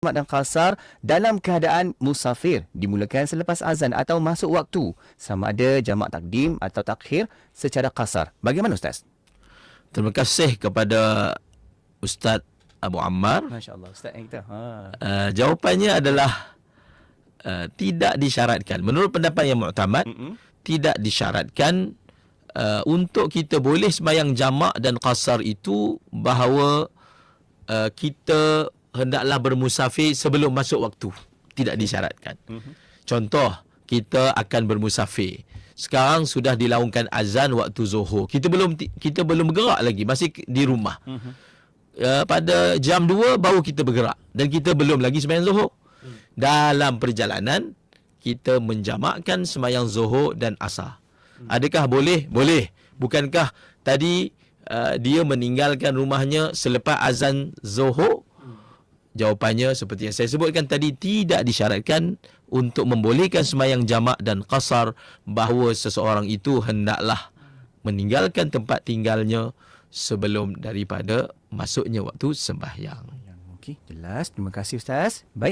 jamak dan qasar dalam keadaan musafir dimulakan selepas azan atau masuk waktu sama ada jamak takdim atau takhir secara qasar. Bagaimana Ustaz? Terima kasih kepada Ustaz Abu Ammar. Masya-Allah Ustaz yang kita. Ha. Uh, jawapannya adalah uh, tidak disyaratkan. Menurut pendapat yang muktamad, Mm-mm. tidak disyaratkan uh, untuk kita boleh sembahyang jamak dan qasar itu bahawa uh, kita hendaklah bermusafir sebelum masuk waktu. Tidak disyaratkan. Mhm. Contoh, kita akan bermusafir. Sekarang sudah dilaungkan azan waktu Zuhur. Kita belum kita belum bergerak lagi, masih di rumah. Mhm. Uh, pada jam 2 baru kita bergerak dan kita belum lagi sembahyang Zuhur. Dalam perjalanan kita menjamakkan sembahyang Zuhur dan Asar. Adakah boleh? Boleh. Bukankah tadi uh, dia meninggalkan rumahnya selepas azan Zuhur? Jawapannya seperti yang saya sebutkan tadi tidak disyaratkan untuk membolehkan sembahyang jamak dan qasar bahawa seseorang itu hendaklah meninggalkan tempat tinggalnya sebelum daripada masuknya waktu sembahyang. Okey, jelas. Terima kasih Ustaz. Baik.